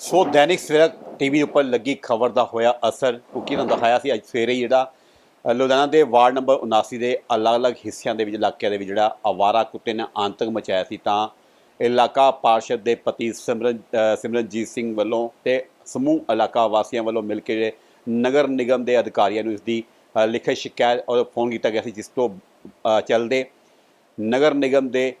ਸੋ Dainik Savera TV ਉੱਪਰ ਲੱਗੀ ਖਬਰ ਦਾ ਹੋਇਆ ਅਸਰ। ਕਿਉਂਕਿ ਇਹਨਾਂ ਦਿਖਾਇਆ ਸੀ ਅੱਜ ਸਵੇਰੇ ਹੀ ਜਿਹੜਾ ਲੁਧਿਆਣਾ ਦੇ ਵਾਰਡ ਨੰਬਰ 79 ਦੇ ਅਲੱਗ-ਅਲੱਗ ਹਿੱਸਿਆਂ ਦੇ ਵਿੱਚ ਇਲਾਕਿਆਂ ਦੇ ਵਿੱਚ ਜਿਹੜਾ ਆਵਾਰਾ ਕੁੱਤੇ ਨੇ ਆਤੰਕ ਮਚਾਇਆ ਸੀ ਤਾਂ ਇਲਾਕਾ ਪਾਰਸ਼ਦ ਦੇ ਪਤੀ ਸਿਮਰਨ ਸਿਮਰਨਜੀਤ ਸਿੰਘ ਵੱਲੋਂ ਤੇ ਸਮੂਹ ਇਲਾਕਾ ਵਾਸੀਆਂ ਵੱਲੋਂ ਮਿਲ ਕੇ ਜਿਹੜੇ ਨਗਰ ਨਿਗਮ ਦੇ ਅਧਿਕਾਰੀਆਂ ਨੂੰ ਇਸ ਦੀ ਲਿਖਤ ਸ਼ਿਕਾਇਤ ਔਰ ਫੋਨ ਕੀਤਾ ਗਿਆ ਸੀ ਜਿਸ ਤੋਂ ਅ, ਚੱਲਦੇ ਨਗਰ ਨਿਗਮ ਦੇ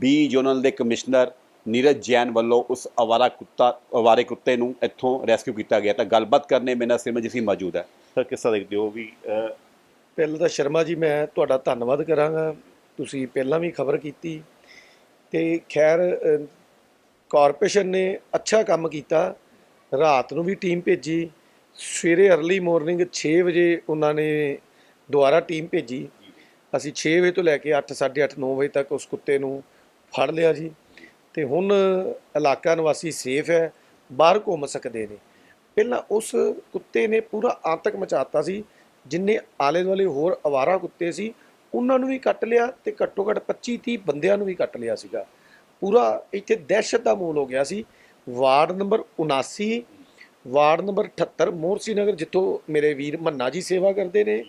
ਬੀ ਜ਼ੋਨਲ ਦੇ ਕਮਿਸ਼ਨਰ ਨੀਰਜ ਜੈਨ ਵੱਲੋਂ ਉਸ ਅਵਾਰਾ ਕੁੱਤਾ ਅਵਾਰੇ ਕੁੱਤੇ ਨੂੰ ਇੱਥੋਂ ਰੈਸਕਿਊ ਕੀਤਾ ਗਿਆ। ਤਾਂ ਗੱਲਬਾਤ ਕਰਨੇ ਮੇਰੇ ਨਾਲ ਸਿਮਰਜੀਤ ਸਿੰਘ ਮੌਜੂਦ ਹੈ। ਸਰ ਕਿਸ ਤਰ੍ਹਾਂ ਦੇਖਦੇ ਹੋ ਵੀ ਪਹਿਲਾਂ ਤਾਂ ਸ਼ਰਮਾ ਜੀ ਮੈਂ ਤੁਹਾਡਾ ਧੰਨਵਾਦ ਕਰਾਂਗਾ। ਤੁਸੀਂ ਪਹਿਲਾਂ ਵੀ ਖਬਰ ਕੀਤੀ। ਤੇ ਖੈਰ ਕਾਰਪੋਰੇਸ਼ਨ ਨੇ ਅੱਛਾ ਕੰਮ ਕੀਤਾ। ਰਾਤ ਨੂੰ ਵੀ ਟੀਮ ਭੇਜੀ। ਸਵੇਰੇ अर्ਲੀ ਮਾਰਨਿੰਗ 6 ਵਜੇ ਉਹਨਾਂ ਨੇ ਦੁਬਾਰਾ ਟੀਮ ਭੇਜੀ। ਅਸੀਂ 6 ਵਜੇ ਤੋਂ ਲੈ ਕੇ 8 8:30 9 ਵਜੇ ਤੱਕ ਉਸ ਕੁੱਤੇ ਨੂੰ ਫੜ ਲਿਆ ਜੀ। ਤੇ ਹੁਣ ਇਲਾਕਾ ਨਿਵਾਸੀ ਸੇਫ ਹੈ, ਬਾਹਰ ਘੁੰਮ ਸਕਦੇ ਨੇ। ਪਹਿਲਾਂ ਉਸ ਕੁੱਤੇ ਨੇ ਪੂਰਾ ਆਤੰਕ ਮਚਾਤਾ ਸੀ, ਜਿੰਨੇ ਆਲੇ ਦੁਆਲੇ ਹੋਰ ਅਵਾਰਾ ਕੁੱਤੇ ਸੀ, ਉਹਨਾਂ ਨੂੰ ਵੀ ਕੱਟ ਲਿਆ ਤੇ ਘੱਟੋ ਘੱਟ 25 30 ਬੰਦਿਆਂ ਨੂੰ ਵੀ ਕੱਟ ਲਿਆ ਸੀਗਾ। ਪੂਰਾ ਇੱਥੇ ਦਹਿਸ਼ਤ ਦਾ ਮੂਲ ਹੋ ਗਿਆ ਸੀ। ਵਾਰਡ ਨੰਬਰ 79 ਵਾਰਡ ਨੰਬਰ 78 ਮੋਰਸੀ ਨਗਰ, ਜਿੱਥੋਂ ਮੇਰੇ ਵੀਰ ਮੰਨਾ ਜੀ ਸੇਵਾ ਕਰਦੇ ਨੇ।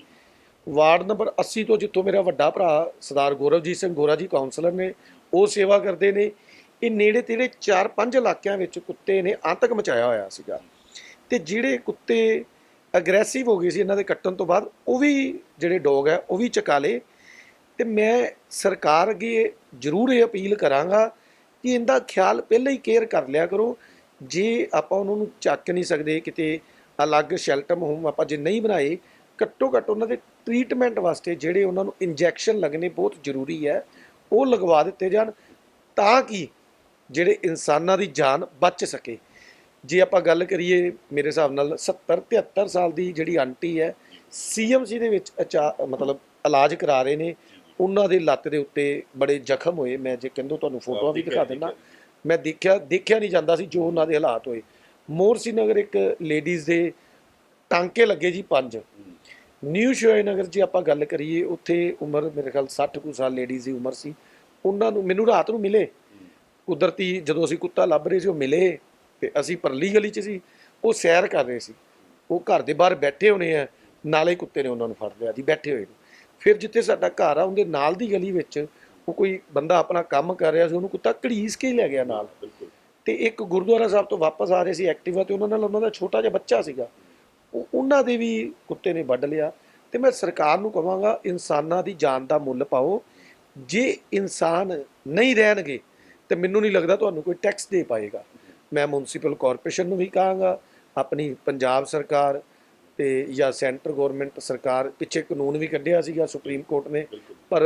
ਵਾਰਡ ਨੰਬਰ 80 ਤੋਂ ਜਿੱਥੋਂ ਮੇਰਾ ਵੱਡਾ ਭਰਾ ਸਰਦਾਰ ਗੌਰਵਜੀਤ ਸਿੰਘ ਗੋਰਾ ਜੀ ਕਾਉਂਸਲਰ ਨੇ, ਉਹ ਸੇਵਾ ਕਰਦੇ ਨੇ। ਇਹ ਨੇੜੇ ਤੇੜੇ 4-5 ਇਲਾਕਿਆਂ ਵਿੱਚ ਕੁੱਤੇ ਨੇ ਆਤੰਕ ਮਚਾਇਆ ਹੋਇਆ ਸੀਗਾ। ਤੇ ਜਿਹੜੇ ਕੁੱਤੇ ਅਗਰੈਸਿਵ ਹੋ ਗਏ ਸੀ ਇਹਨਾਂ ਦੇ ਕੱਟਣ ਤੋਂ ਬਾਅਦ, ਉਹ ਵੀ ਜਿਹੜੇ ਡੌਗ ਹੈ, ਉਹ ਵੀ ਚਕਾ ਲਏ। ਤੇ ਮੈਂ ਸਰਕਾਰ ਅੱਗੇ ਜ਼ਰੂਰ ਇਹ ਅਪੀਲ ਕਰਾਂਗਾ ਕਿ ਇਹਦਾ ਖਿਆਲ ਪਹਿਲਾਂ ਹੀ ਕੇਅਰ ਕਰ ਲਿਆ ਕਰੋ। ਜੇ ਆਪਾਂ ਉਹਨਾਂ ਨੂੰ ਚੱਕ ਨਹੀਂ ਸਕਦੇ, ਕਿਤੇ ਅਲੱਗ ਸ਼ੈਲਟਰ ਹੋਮ ਆਪਾਂ ਜੇ ਨਹੀਂ ਬਣਾਏ, ਘੱਟੋ ਘੱਟ ਉਹਨਾਂ ਦੇ ਟ੍ਰੀਟਮੈਂਟ ਵਾਸਤੇ ਜਿਹੜੇ ਉਹਨਾਂ ਨੂੰ ਇੰਜੈਕਸ਼ਨ ਲੱਗਣੇ ਬਹੁਤ ਜ਼ਰੂਰੀ ਹੈ, ਉਹ ਲਗਵਾ ਦਿੱਤੇ ਜਾਣ ਤਾਂ ਕਿ ਜਿਹੜੇ ਇਨਸਾਨਾਂ ਦੀ ਜਾਨ ਬਚ ਸਕੇ। ਜੇ ਆਪਾਂ ਗੱਲ ਕਰੀਏ ਮੇਰੇ ਹਿਸਾਬ ਨਾਲ 70 73 ਸਾਲ ਦੀ ਜਿਹੜੀ ਆਂਟੀ ਹੈ ਸੀਐਮਸੀ ਦੇ ਵਿੱਚ ਮਤਲਬ ਇਲਾਜ ਕਰਾ ਰਹੇ ਨੇ। ਉਹਨਾਂ ਦੇ ਲੱਤ ਦੇ ਉੱਤੇ ਬੜੇ ਜ਼ਖਮ ਹੋਏ। ਮੈਂ ਜੇ ਕਹਿੰਦੋ ਤੁਹਾਨੂੰ ਫੋਟੋਆਂ ਵੀ ਦਿਖਾ ਦਿੰਦਾ। ਮੈਂ ਦੇਖਿਆ ਦੇਖਿਆ ਨਹੀਂ ਜਾਂਦਾ ਸੀ ਜੋ ਉਹਨਾਂ ਦੇ ਹਾਲਾਤ ਹੋਏ। ਮੋਰਸੀ ਨਗਰ ਇੱਕ ਲੇਡੀਜ਼ ਦੇ ਟਾਂਕੇ ਲੱਗੇ ਜੀ ਪੰਜ। ਨਿਊ ਸ਼ੋਏ ਨਗਰ ਜੀ ਆਪਾਂ ਗੱਲ ਕਰੀਏ ਉੱਥੇ ਉਮਰ ਮੇਰੇ ਖਿਆਲ 60 ਕੁ ਸਾਲ ਲੇਡੀਜ਼ ਦੀ ਉਮਰ ਸੀ। ਉਹਨਾਂ ਨੂੰ ਮੈਨੂੰ ਰਾਤ ਨੂੰ ਮਿਲੇ। ਕੁਦਰਤੀ ਜਦੋਂ ਅਸੀਂ ਕੁੱਤਾ ਲੱਭ ਰਹੇ ਸੀ ਉਹ ਮਿਲੇ ਤੇ ਅਸੀਂ ਪਰਲੀ ਗਲੀ 'ਚ ਸੀ ਉਹ ਸੈਰ ਕਰ ਰਹੇ ਸੀ। ਉਹ ਘਰ ਦੇ ਬਾਹਰ ਬੈਠੇ ਹੋਣੇ ਆ ਨਾਲੇ ਕੁੱਤੇ ਨੇ ਉਹਨਾਂ ਨੂੰ ਫੜ ਲਿਆ ਜੀ ਬੈਠੇ ਹੋਏ ਨੂੰ। ਫਿਰ ਜਿੱਥੇ ਸਾਡਾ ਘਰ ਆ ਉਹਦੇ ਨਾਲ ਦੀ ਗਲੀ ਵਿੱਚ ਉਹ ਕੋਈ ਬੰਦਾ ਆਪਣਾ ਕੰਮ ਕਰ ਰਿਹਾ ਸੀ ਉਹਨੂੰ ਕੁੱਤਾ ਘੜੀਸ ਕੇ ਲੈ ਗਿਆ ਨਾਲ। ਤੇ ਇੱਕ ਗੁਰਦੁਆਰਾ ਸਾਹਿਬ ਤੋਂ ਵਾਪਸ ਆ ਰਹੇ ਸੀ ਐਕਟਿਵਾ ਤੇ ਉਹਨਾਂ ਨਾਲ ਉਹਨਾਂ ਦਾ ਛੋਟਾ ਜਿਹਾ ਬੱਚਾ ਸੀਗਾ। ਉਹ ਉਹਨਾਂ ਦੇ ਵੀ ਕੁੱਤੇ ਨੇ ਵੱਢ ਲਿਆ। ਤੇ ਮੈਂ ਸਰਕਾਰ ਨੂੰ ਕਹਾਂਗਾ ਇਨਸਾਨਾਂ ਦੀ ਜਾਨ ਦਾ ਮੁੱਲ ਪਾਓ। ਜੇ ਇਨਸਾਨ ਨਹੀਂ ਰਹਿਣਗੇ ਤੇ ਮੈਨੂੰ ਨਹੀਂ ਲੱਗਦਾ ਤੁਹਾਨੂੰ ਕੋਈ ਟੈਕਸ ਦੇ ਪਾਏਗਾ। ਮੈਂ ਮਿਊਨਿਸਪਲ ਕਾਰਪੋਰੇਸ਼ਨ ਨੂੰ ਵੀ ਕਹਾਂਗਾ, ਆਪਣੀ ਪੰਜਾਬ ਸਰਕਾਰ ਤੇ ਜਾਂ ਸੈਂਟਰ ਗਵਰਨਮੈਂਟ ਸਰਕਾਰ ਪਿੱਛੇ ਕਾਨੂੰਨ ਵੀ ਕੱਢਿਆ ਸੀਗਾ ਸੁਪਰੀਮ ਕੋਰਟ ਨੇ, ਪਰ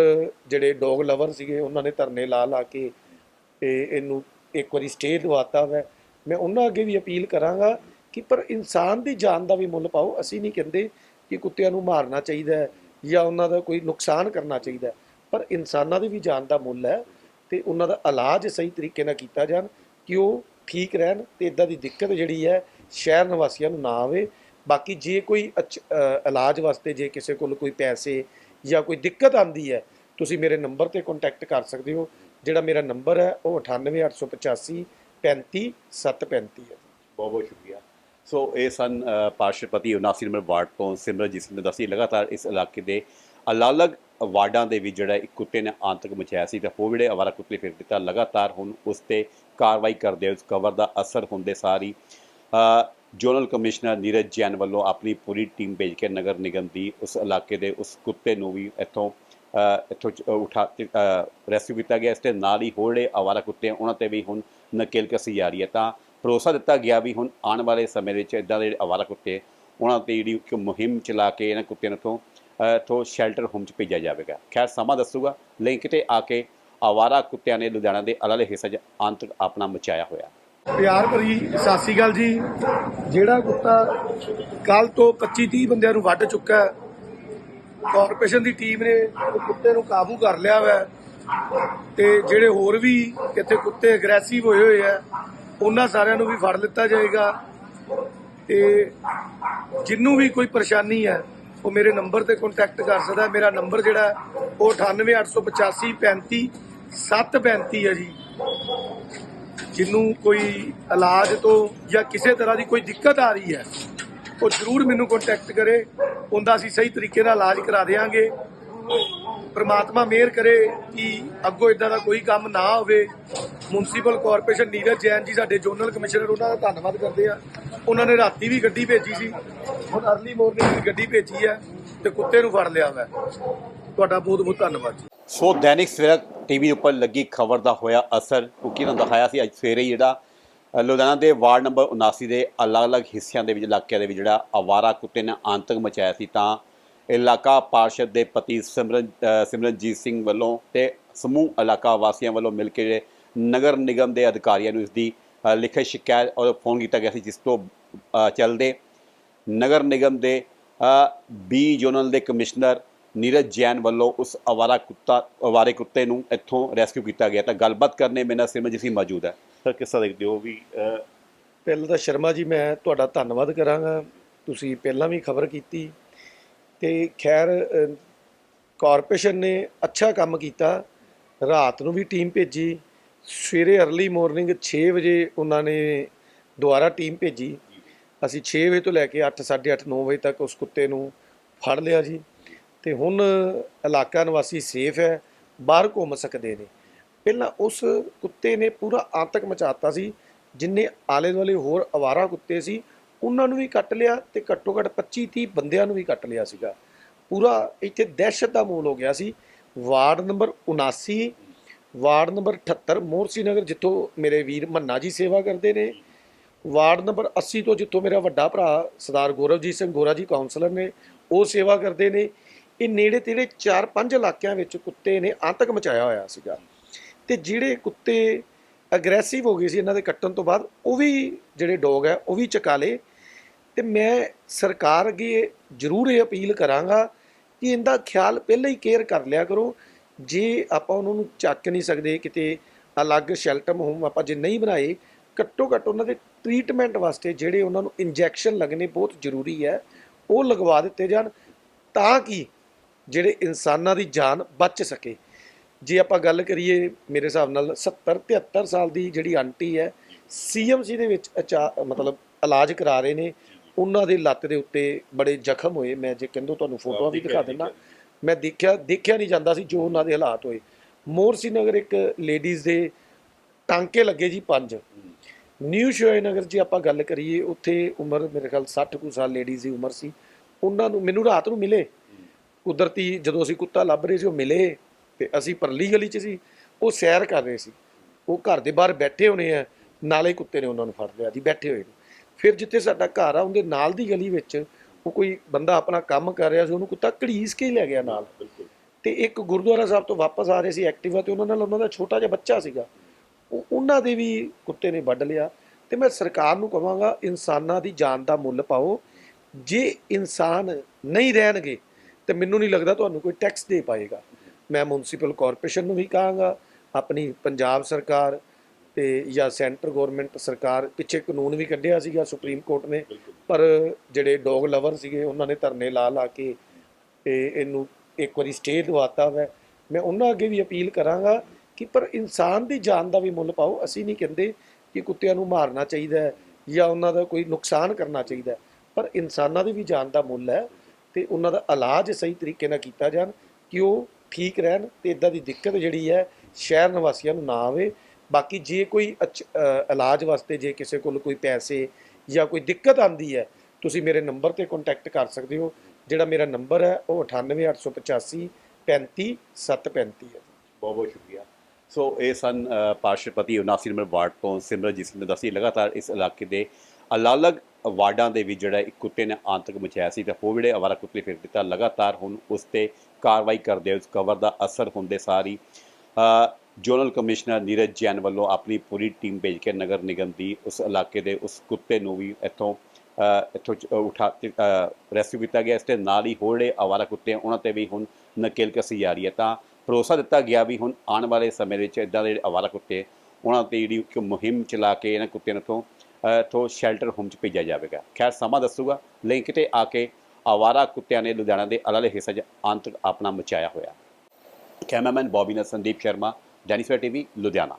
ਜਿਹੜੇ ਡੌਗ ਲਵਰ ਸੀਗੇ ਉਹਨਾਂ ਨੇ ਧਰਨੇ ਲਾ ਲਾ ਕੇ ਤੇ ਇਹਨੂੰ ਇੱਕ ਵਾਰੀ ਸਟੇ ਦਵਾਤਾ ਵੈ। ਮੈਂ ਉਹਨਾਂ ਅੱਗੇ ਵੀ ਅਪੀਲ ਕਰਾਂਗਾ ਕਿ ਪਰ ਇਨਸਾਨ ਦੀ ਜਾਨ ਦਾ ਵੀ ਮੁੱਲ ਪਾਓ, ਅਸੀਂ ਨਹੀਂ ਕਹਿੰਦੇ ਕਿ ਕੁੱਤਿਆਂ ਨੂੰ ਮਾਰਨਾ ਚਾਹੀਦਾ ਹੈ ਜਾਂ ਉਹਨਾਂ ਦਾ ਕੋਈ ਨੁਕਸਾਨ ਕਰਨਾ ਚਾਹੀਦਾ ਪਰ ਇਨਸਾਨਾਂ ਦੀ ਵੀ ਜਾਨ ਦਾ ਮੁੱਲ ਹੈ। ਤੇ ਉਹਨਾਂ ਦਾ ਇਲਾਜ ਸਹੀ ਤਰੀਕੇ ਨਾਲ ਕੀਤਾ ਜਾਣ ਕਿ ਉਹ ਠੀਕ ਰਹਿਣ ਤੇ ਇਦਾਂ ਦੀ ਦਿੱਕਤ ਜਿਹੜੀ ਹੈ ਸ਼ਹਿਰ ਨਿਵਾਸੀਆਂ ਨੂੰ ਨਾ ਆਵੇ। ਬਾਕੀ ਜੇ ਕੋਈ ਅੱਛ- ਇਲਾਜ ਵਾਸਤੇ ਜੇ ਕਿਸੇ ਕੋਲ ਕੋਈ ਪੈਸੇ ਜਾਂ ਕੋਈ ਦਿੱਕਤ ਆਂਦੀ ਹੈ ਤੁਸੀਂ ਮੇਰੇ ਨੰਬਰ ਤੇ ਕੰਟੈਕਟ ਕਰ ਸਕਦੇ ਹੋ। ਜਿਹੜਾ ਮੇਰਾ ਨੰਬਰ ਹੈ ਉਹ 98885 35735 ਹੈ। ਬਹੁਤ ਬਹੁਤ ਸ਼ੁਕਰੀਆ। ਸੋ ਇਹ ਸਨ ਅ, ਪਾਰਸ਼ਦਪਤੀ 79 ਨੰਬਰ ਵਾਰਡ ਤੋਂ ਸਿਮਰਜੀਤ ਸਿੰਘ ਨੇ ਦੱਸੀ ਲਗਾਤਾਰ ਇਸ ਇਲਾਕੇ ਦੇ ਅਲੱਗ-ਅਲੱਗ ਵਾਰਡਾਂ ਦੇ ਵਿੱਚ ਜਿਹੜਾ ਇੱਕ ਕੁੱਤੇ ਨੇ ਆਤੰਕ ਮਚਾਇਆ ਸੀ ਤੇ ਉਹ ਜਿਹੜੇ ਅਵਾਰਾ ਕੁੱਤੇ ਫਿਰ ਦਿੱਤਾ, ਲਗਾਤਾਰ ਹੁਣ ਉਸ ਤੇ ਕਾਰਵਾਈ ਕਰਦੇ ਉਸ ਕਵਰ ਦਾ ਅਸਰ ਹੁੰਦੇ ਸਾਰੀ ਜ਼ੋਨਲ ਕਮਿਸ਼ਨਰ ਨੀਰਜ ਜੈਨ ਵੱਲੋਂ ਆਪਣੀ ਪੂਰੀ ਟੀਮ ਭੇਜ ਕੇ ਨਗਰ ਨਿਗਮ ਦੀ ਉਸ ਇਲਾਕੇ ਦੇ ਉਸ ਕੁੱਤੇ ਨੂੰ ਵੀ ਇੱਥੋਂ ਇੱਥੋਂ ਉਠਾ ਰੈਸਕਿਊ ਕੀਤਾ ਗਿਆ। ਇਸ ਤੇ ਨਾਲ ਹੀ ਹੋਰ ਜਿਹੜੇ ਅਵਾਰਾ ਕੁੱਤੇ ਉਹਨਾਂ ਤੇ ਵੀ ਹੁਣ ਨਕੇਲ ਕਸੀ ਜਾ ਰਹੀ ਹੈ। ਤਾਂ ਭਰੋਸਾ ਦਿੱਤਾ ਗਿਆ ਵੀ ਹੁਣ ਆਉਣ ਵਾਲੇ ਸਮੇਂ ਵਿੱਚ ਇਦਾਂ ਦੇ ਜਿਹੜੇ ਅਵਾਰਾ ਕੁੱਤੇ ਉਹਨਾਂ ਤੇ ਜਿਹੜੀ ਮੁਹਿੰਮ ਚਲਾ ਕੇ ਇਹਨਾਂ ਕੁੱਤਿਆਂ ਨੂੰ ਤੋਂ ਤੋਂ ਸ਼ੈਲਟਰ ਹੋਮ 'ਚ ਭੇਜਿਆ ਜਾਵੇਗਾ। ਖੈਰ, ਸਮਾਂ ਦੱਸੂਗਾ। ਲੇਕਿਨ ਕਿਤੇ ਆ ਕੇ ਅਵਾਰਾ ਕੁੱਤਿਆਂ ਨੇ ਲੁਧਿਆਣਾ ਦੇ ਅਲੱਗ ਹਿੱਸੇ 'ਚ ਅੰਤ ਆਪਣਾ ਮਚਾਇਆ ਹੋਇਆ। ਪਿਆਰ ਭਰੀ ਸਤਿ ਸ਼੍ਰੀ ਅਕਾਲ ਜੀ। ਜਿਹੜਾ ਕੁੱਤਾ ਕੱਲ ਤੋਂ 25 30 ਬੰਦਿਆਂ ਨੂੰ ਵੱਢ ਚੁੱਕਾ ਹੈ ਕਾਰਪੋਰੇਸ਼ਨ ਦੀ ਟੀਮ ਨੇ ਕੁੱਤੇ ਨੂੰ ਕਾਬੂ ਕਰ ਲਿਆ ਵਾ। ਤੇ ਜਿਹੜੇ ਹੋਰ ਵੀ ਇੱਥੇ ਕੁੱਤੇ ਅਗਰੈਸਿਵ ਹੋਏ ਹੋਏ ਆ, ਉਹਨਾਂ ਸਾਰਿਆਂ ਨੂੰ ਵੀ ਫੜ ਲਿੱਤਾ ਜਾਏਗਾ। ਤੇ ਜਿੰਨੂੰ ਵੀ ਕੋਈ ਪਰੇਸ਼ਾਨੀ ਹੈ ਉਹ ਮੇਰੇ ਨੰਬਰ ਤੇ ਕੰਟੈਕਟ ਕਰ ਸਕਦਾ ਮੇਰਾ ਨੰਬਰ ਜਿਹੜਾ ਹੈ, ਉਹ 98885 35 735 ਹੈ ਜੀ। ਜਿਹਨੂੰ ਕੋਈ ਇਲਾਜ ਤੋਂ ਜਾਂ ਕਿਸੇ ਤਰ੍ਹਾਂ ਦੀ ਕੋਈ ਦਿੱਕਤ ਆ ਰਹੀ ਹੈ, ਉਹ ਜ਼ਰੂਰ ਮੈਨੂੰ ਕੰਟੈਕਟ ਕਰੇ। ਉਹਦਾ ਅਸੀਂ ਸਹੀ ਤਰੀਕੇ ਨਾਲ ਇਲਾਜ ਕਰਾ ਦੇਵਾਂਗੇ ਪ੍ਰਮਾਤਮਾ ਮਿਹਰ ਕਰੇ ਕਿ ਅੱਗੋਂ ਇਦਾਂ ਦਾ ਕੋਈ ਕੰਮ ਨਾ ਹੋਵੇ। ਮੁਨਸੀਪਲ ਕਾਰਪੋਰੇਸ਼ਨ ਨੀਰਜ ਜੈਨ ਜੀ, ਸਾਡੇ ਜ਼ੋਨਲ ਕਮਿਸ਼ਨਰ, ਉਹਨਾਂ ਦਾ ਧੰਨਵਾਦ ਕਰਦੇ ਆ ਉਹਨਾਂ ਨੇ ਰਾਤੀ ਵੀ ਗੱਡੀ ਭੇਜੀ ਸੀ। ਹੁਣ ਅਰਲੀ ਮਾਰਨਿੰਗ ਵੀ ਗੱਡੀ ਭੇਜੀ ਹੈ ਤੇ ਕੁੱਤੇ ਨੂੰ ਫੜ ਲਿਆ ਮੈਂ ਤੁਹਾਡਾ ਬਹੁਤ ਬਹੁਤ ਧੰਨਵਾਦ ਜੀ। ਸੋ ਦੈਨਿਕ ਸਵੇਰਾ ਟੀਵੀ ਉੱਪਰ ਲੱਗੀ ਖਬਰ ਦਾ ਹੋਇਆ ਅਸਰ। ਕਿਉਂਕਿ ਇਹਨਾਂ ਦਿਖਾਇਆ ਸੀ, ਅੱਜ ਸਵੇਰੇ ਹੀ ਜਿਹੜਾ ਲੁਧਿਆਣਾ ਦੇ ਵਾਰਡ ਨੰਬਰ 79 ਦੇ ਅਲੱਗ-ਅਲੱਗ ਹਿੱਸਿਆਂ ਦੇ ਵਿੱਚ, ਇਲਾਕਿਆਂ ਦੇ ਵਿੱਚ ਜਿਹੜਾ ਆਵਾਰਾ ਕੁੱਤੇ ਨੇ ਆਤੰਕ ਮਚਾਇਆ ਸੀ, ਤਾਂ ਇਲਾਕਾ ਪਾਰਸ਼ਦ ਦੇ ਪਤੀ ਸਿਮਰਨ ਸਿਮਰਨਜੀਤ ਸਿੰਘ ਵੱਲੋਂ ਤੇ ਸਮੂਹ ਇਲਾਕਾ ਵਾਸੀਆਂ ਵੱਲੋਂ ਮਿਲ ਕੇ ਜਿਹੜੇ ਨਗਰ ਨਿਗਮ ਦੇ ਅਧਿਕਾਰੀਆਂ ਨੂੰ ਇਸ ਦੀ ਲਿਖਤ ਸ਼ਿਕਾਇਤ ਔਰ ਫੋਨ ਕੀਤਾ ਗਿਆ ਸੀ ਜਿਸ ਤੋਂ ਚੱਲਦੇ ਨਗਰ ਨਿਗਮ ਦੇ ਬੀ ਜ਼ੋਨਲ ਦੇ ਕਮਿਸ਼ਨਰ ਨੀਰਜ ਜੈਨ ਵੱਲੋਂ ਉਸ ਅਵਾਰਾ ਕੁੱਤਾ ਅਵਾਰੇ ਕੁੱਤੇ ਨੂੰ ਇੱਥੋਂ ਰੈਸਕਿਊ ਕੀਤਾ ਗਿਆ। ਤਾਂ ਗੱਲਬਾਤ ਕਰਨੇ ਮੇਰੇ ਨਾਲ ਸਿਮਰਜੀਤ ਸਿੰਘ ਮੌਜੂਦ ਹੈ। ਸਰ ਕਿਸ ਦੇਖਦੇ ਹੋ ਵੀ ਪਹਿਲਾਂ ਤਾਂ ਸ਼ਰਮਾ ਜੀ ਮੈਂ ਤੁਹਾਡਾ ਧੰਨਵਾਦ ਕਰਾਂਗਾ। ਤੁਸੀਂ ਪਹਿਲਾਂ ਵੀ ਖਬਰ ਕੀਤੀ ਤੇ ਖੈਰ ਕਾਰਪੋਰੇਸ਼ਨ ਨੇ ਅੱਛਾ ਕੰਮ ਕੀਤਾ। ਰਾਤ ਨੂੰ ਵੀ ਟੀਮ ਭੇਜੀ। ਸਵੇਰੇ ਅਰਲੀ ਮਾਰਨਿੰਗ 6 ਵਜੇ ਉਹਨਾਂ ਨੇ ਦੁਬਾਰਾ ਟੀਮ ਭੇਜੀ। ਅਸੀਂ 6 ਵਜੇ ਤੋਂ ਲੈ ਕੇ 8 8:30 9 ਵਜੇ ਤੱਕ ਉਸ ਕੁੱਤੇ ਨੂੰ ਫੜ ਲਿਆ ਜੀ। ਤੇ ਹੁਣ ਇਲਾਕਾ ਨਿਵਾਸੀ ਸੇਫ ਹੈ, ਬਾਹਰ ਘੁੰਮ ਸਕਦੇ ਨੇ। ਪਹਿਲਾਂ ਉਸ ਕੁੱਤੇ ਨੇ ਪੂਰਾ ਆਤੰਕ ਮਚਾਤਾ ਸੀ, ਜਿੰਨੇ ਆਲੇ ਦੁਆਲੇ ਹੋਰ ਅਵਾਰਾ ਕੁੱਤੇ ਸੀ, ਉਹਨਾਂ ਨੂੰ ਵੀ ਕੱਟ ਲਿਆ ਤੇ ਘੱਟੋ ਘੱਟ 25 30 ਬੰਦਿਆਂ ਨੂੰ ਵੀ ਕੱਟ ਲਿਆ ਸੀਗਾ। ਪੂਰਾ ਇੱਥੇ ਦਹਿਸ਼ਤ ਦਾ ਮੂਲ ਹੋ ਗਿਆ ਸੀ। ਵਾਰਡ ਨੰਬਰ 79 ਵਾਰਡ ਨੰਬਰ 78 ਮੋਰਸੀ ਨਗਰ, ਜਿੱਥੋਂ ਮੇਰੇ ਵੀਰ ਮੰਨਾ ਜੀ ਸੇਵਾ ਕਰਦੇ ਨੇ। ਵਾਰਡ ਨੰਬਰ 80 ਤੋਂ ਜਿੱਥੋਂ ਮੇਰਾ ਵੱਡਾ ਭਰਾ ਸਰਦਾਰ ਗੌਰਵਜੀਤ ਸਿੰਘ ਗੋਰਾ ਜੀ ਕਾਉਂਸਲਰ ਨੇ, ਉਹ ਸੇਵਾ ਕਰਦੇ ਨੇ। ਇਹ ਨੇੜੇ ਤੇੜੇ 4-5 ਇਲਾਕਿਆਂ ਵਿੱਚ ਕੁੱਤੇ ਨੇ ਆਤੰਕ ਮਚਾਇਆ ਹੋਇਆ ਸੀਗਾ। ਤੇ ਜਿਹੜੇ ਕੁੱਤੇ ਅਗਰੈਸਿਵ ਹੋ ਗਏ ਸੀ ਇਹਨਾਂ ਦੇ ਕੱਟਣ ਤੋਂ ਬਾਅਦ, ਉਹ ਵੀ ਜਿਹੜੇ ਡੌਗ ਹੈ, ਉਹ ਵੀ ਚਕਾ ਲਏ। ਤੇ ਮੈਂ ਸਰਕਾਰ ਅੱਗੇ ਜ਼ਰੂਰ ਇਹ ਅਪੀਲ ਕਰਾਂਗਾ ਕਿ ਇਹਦਾ ਖਿਆਲ ਪਹਿਲਾਂ ਹੀ ਕੇਅਰ ਕਰ ਲਿਆ ਕਰੋ ਜੇ ਆਪਾਂ ਉਹਨਾਂ ਨੂੰ ਚੱਕ ਨਹੀਂ ਸਕਦੇ ਕਿਤੇ ਅਲੱਗ ਸ਼ੈਲਟਰ ਹੋਮ ਆਪਾਂ ਜੇ ਨਹੀਂ ਬਣਾਏ ਘੱਟੋ ਘੱਟ ਉਹਨਾਂ ਦੇ ਟ੍ਰੀਟਮੈਂਟ ਵਾਸਤੇ ਜਿਹੜੇ ਉਹਨਾਂ ਨੂੰ ਇੰਜੈਕਸ਼ਨ ਲੱਗਣੇ ਬਹੁਤ ਜ਼ਰੂਰੀ ਹੈ ਉਹ ਲਗਵਾ ਦਿੱਤੇ ਜਾਣ ਤਾਂ ਕਿ ਜਿਹੜੇ ਇਨਸਾਨਾਂ ਦੀ ਜਾਨ ਬਚ ਸਕੇ। ਜੇ ਆਪਾਂ ਗੱਲ ਕਰੀਏ ਮੇਰੇ ਹਿਸਾਬ ਨਾਲ 70 73 ਸਾਲ ਦੀ ਜਿਹੜੀ ਆਂਟੀ ਹੈ ਸੀਐਮਸੀ ਦੇ ਵਿੱਚ ਮਤਲਬ ਇਲਾਜ ਕਰਾ ਰਹੇ ਨੇ। ਉਹਨਾਂ ਦੇ ਲੱਤ ਦੇ ਉੱਤੇ ਬੜੇ ਜ਼ਖਮ ਹੋਏ। ਮੈਂ ਜੇ ਕਹਿੰਦੋ ਤੁਹਾਨੂੰ ਫੋਟੋਆਂ ਵੀ ਦਿਖਾ ਦਿੰਦਾ। ਮੈਂ ਦੇਖਿਆ ਦੇਖਿਆ ਨਹੀਂ ਜਾਂਦਾ ਸੀ ਜੋ ਉਹਨਾਂ ਦੇ ਹਾਲਾਤ ਹੋਏ। ਮੋਰਸੀ ਨਗਰ ਇੱਕ ਲੇਡੀਜ਼ ਦੇ ਟਾਂਕੇ ਲੱਗੇ ਜੀ ਪੰਜ। ਨਿਊ ਸ਼ੋਏ ਨਗਰ ਜੀ ਆਪਾਂ ਗੱਲ ਕਰੀਏ, ਉੱਥੇ ਉਮਰ ਮੇਰੇ ਖਿਆਲ 60 ਕੁ ਸਾਲ ਲੇਡੀਜ਼ ਦੀ ਉਮਰ ਸੀ। ਉਹਨਾਂ ਨੂੰ, ਮੈਨੂੰ ਰਾਤ ਨੂੰ ਮਿਲੇ। ਕੁਦਰਤੀ ਜਦੋਂ ਅਸੀਂ ਕੁੱਤਾ ਲੱਭ ਰਹੇ ਸੀ, ਉਹ ਮਿਲੇ ਤੇ ਅਸੀਂ ਪਰਲੀ ਗਲੀ 'ਚ ਸੀ। ਉਹ ਸੈਰ ਕਰ ਰਹੇ ਸੀ। ਉਹ ਘਰ ਦੇ ਬਾਹਰ ਬੈਠੇ ਹੋਣੇ ਆ। ਨਾਲੇ ਕੁੱਤੇ ਨੇ ਉਹਨਾਂ ਨੂੰ ਫੜ ਲਿਆ ਜੀ, ਬੈਠੇ ਹੋਏ ਨੂੰ। ਫਿਰ ਜਿੱਥੇ ਸਾਡਾ ਘਰ ਆ, ਉਹਦੇ ਨਾਲ ਦੀ ਗਲੀ ਵਿੱਚ ਉਹ ਕੋਈ ਬੰਦਾ ਆਪਣਾ ਕੰਮ ਕਰ ਰਿਹਾ ਸੀ ਉਹਨੂੰ ਕੁੱਤਾ ਘੜੀਸ ਕੇ ਹੀ ਲੈ ਗਿਆ ਨਾਲ। ਤੇ ਇੱਕ ਗੁਰਦੁਆਰਾ ਸਾਹਿਬ ਤੋਂ ਵਾਪਸ ਆ ਰਹੇ ਸੀ ਐਕਟਿਵਾ ਤੇ ਉਹਨਾਂ ਨਾਲ ਉਹਨਾਂ ਦਾ ਛੋਟਾ ਜਿਹਾ ਬੱਚਾ ਸੀਗਾ। ਉਹ ਉਹਨਾਂ ਦੇ ਵੀ ਕੁੱਤੇ ਨੇ ਵੱਢ ਲਿਆ। ਤੇ ਮੈਂ ਸਰਕਾਰ ਨੂੰ ਕਹਾਂਗਾ ਇਨਸਾਨਾਂ ਦੀ ਜਾਨ ਦਾ ਮੁੱਲ ਪਾਓ। ਜੇ ਇਨਸਾਨ ਨਹੀਂ ਰਹਿਣਗੇ ਤੇ ਮੈਨੂੰ ਨਹੀਂ ਲੱਗਦਾ ਤੁਹਾਨੂੰ ਕੋਈ ਟੈਕਸ ਦੇ ਪਾਏਗਾ। ਮੈਂ ਮਿਊਨਿਸਪਲ ਕਾਰਪੋਰੇਸ਼ਨ ਨੂੰ ਵੀ ਕਹਾਂਗਾ ਆਪਣੀ ਪੰਜਾਬ ਸਰਕਾਰ ਤੇ ਜਾਂ ਸੈਂਟਰ ਗਵਰਨਮੈਂਟ ਸਰਕਾਰ ਪਿੱਛੇ ਕਾਨੂੰਨ ਵੀ ਕੱਢਿਆ ਸੀਗਾ ਸੁਪਰੀਮ ਕੋਰਟ ਨੇ ਪਰ ਜਿਹੜੇ ਡੌਗ ਲਵਰ ਸੀਗੇ ਉਹਨਾਂ ਨੇ ਧਰਨੇ ਲਾ ਲਾ ਕੇ ਤੇ ਇਹਨੂੰ ਇੱਕ ਵਾਰੀ ਸਟੇ ਦਵਾਤਾ ਵੈ। ਮੈਂ ਉਹਨਾਂ ਅੱਗੇ ਵੀ ਅਪੀਲ ਕਰਾਂਗਾ ਕਿ ਪਰ ਇਨਸਾਨ ਦੀ ਜਾਨ ਦਾ ਵੀ ਮੁੱਲ ਪਾਓ। ਅਸੀਂ ਨਹੀਂ ਕਹਿੰਦੇ ਕਿ ਕੁੱਤਿਆਂ ਨੂੰ ਮਾਰਨਾ ਚਾਹੀਦਾ ਹੈ ਜਾਂ ਉਹਨਾਂ ਦਾ ਕੋਈ ਨੁਕਸਾਨ ਕਰਨਾ ਚਾਹੀਦਾ ਹੈ, ਪਰ ਇਨਸਾਨਾਂ ਦੀ ਵੀ ਜਾਨ ਦਾ ਮੁੱਲ ਹੈ ਤੇ ਉਹਨਾਂ ਦਾ ਇਲਾਜ ਸਹੀ ਤਰੀਕੇ ਨਾਲ ਕੀਤਾ ਜਾਣ ਕਿ ਉਹ ਠੀਕ ਰਹਿਣ ਤੇ ਇਦਾਂ ਦੀ ਦਿੱਕਤ ਜਿਹੜੀ ਹੈ ਸ਼ਹਿਰ ਨਿਵਾਸੀਆਂ ਨੂੰ ਨਾ ਆਵੇ। ਬਾਕੀ ਜੇ ਕੋਈ ਅੱਛ- ਇਲਾਜ ਵਾਸਤੇ ਜੇ ਕਿਸੇ ਕੋਲ ਕੋਈ ਪੈਸੇ ਜਾਂ ਕੋਈ ਦਿੱਕਤ ਆਂਦੀ ਹੈ ਤੁਸੀਂ ਮੇਰੇ ਨੰਬਰ ਤੇ ਕੰਟੈਕਟ ਕਰ ਸਕਦੇ ਹੋ। ਜਿਹੜਾ ਮੇਰਾ ਨੰਬਰ ਹੈ ਉਹ 98885 35735 ਹੈ। ਬਹੁਤ ਬਹੁਤ ਸ਼ੁਕਰੀਆ। ਸੋ ਇਹ ਸਨ ਅ, ਪਾਰਸ਼ਦਪਤੀ 79 ਨੰਬਰ ਵਾਰਡ ਤੋਂ ਸਿਮਰਜੀਤ ਸਿੰਘ ਨੇ ਦੱਸੀ ਲਗਾਤਾਰ ਇਸ ਇਲਾਕੇ ਦੇ ਅਲੱਗ-ਅਲੱਗ ਵਾਰਡਾਂ ਦੇ ਵਿੱਚ ਜਿਹੜਾ ਇੱਕ ਕੁੱਤੇ ਨੇ ਆਤੰਕ ਮਚਾਇਆ ਸੀ ਤਾਂ ਉਹ ਜਿਹੜੇ ਅਵਾਰਾ ਕੁੱਤੇ ਫਿਰ ਦਿੱਤਾ ਲਗਾਤਾਰ ਹੁਣ ਉਸ ਤੇ ਕਾਰਵਾਈ ਕਰਦੇ ਉਸ ਕਵਰ ਦਾ ਅਸਰ ਹੁੰਦੇ ਸਾਰੀ ਜੋਨਲ ਕਮਿਸ਼ਨਰ ਨੀਰਜ ਜੈਨ ਵੱਲੋਂ ਆਪਣੀ ਪੂਰੀ ਟੀਮ ਭੇਜ ਕੇ ਨਗਰ ਨਿਗਮ ਦੀ ਉਸ ਇਲਾਕੇ ਦੇ ਉਸ ਕੁੱਤੇ ਨੂੰ ਵੀ ਇੱਥੋਂ ਇੱਥੋਂ ਉਠਾ ਰੈਸਕਿਊ ਕੀਤਾ ਗਿਆ। ਇਸ ਤੇ ਨਾਲ ਹੀ ਹੋਰ ਜਿਹੜੇ ਅਵਾਰਾ ਕੁੱਤੇ ਉਹਨਾਂ ਤੇ ਵੀ ਹੁਣ ਨਕੇਲ ਕਸੀ ਜਾ ਰਹੀ ਹੈ। ਤਾਂ ਭਰੋਸਾ ਦਿੱਤਾ ਗਿਆ ਵੀ ਹੁਣ ਆਉਣ ਵਾਲੇ ਸਮੇਂ ਵਿੱਚ ਇਦਾਂ ਦੇ ਜਿਹੜੇ ਅਵਾਰਾ ਕੁੱਤੇ, ਉਹਨਾਂ ਤੇ ਜਿਹੜੀ ਇੱਕ ਮੁਹਿੰਮ ਚਲਾ ਕੇ ਇਹਨਾਂ ਕੁੱਤਿਆਂ ਨੂੰ ਤੋਂ ਤੋਂ ਸ਼ੈਲਟਰ ਹੋਮ 'ਚ ਭੇਜਿਆ ਜਾਵੇਗਾ। ਖੈਰ, ਸਮਾਂ ਦੱਸੂਗਾ। ਲੇਕਿਨ ਕਿਤੇ ਆ ਕੇ ਆਵਾਰਾ ਕੁੱਤਿਆਂ ਨੇ ਲੁਧਿਆਣਾ ਦੇ ਅਲੱਗ ਹਿੱਸੇ 'ਚ ਅੰਤ ਆਪਣਾ ਮਚਾਇਆ ਹੋਇਆ। ਕੈਮਰਾਮੈਨ ਬੌਬੀ ਨਾਲ ਸੰਦੀਪ ਸ਼ਰਮਾ ਡੈਨਿਸਵੇਰ ਟੀਵੀ ਲੁਧਿਆਣਾ।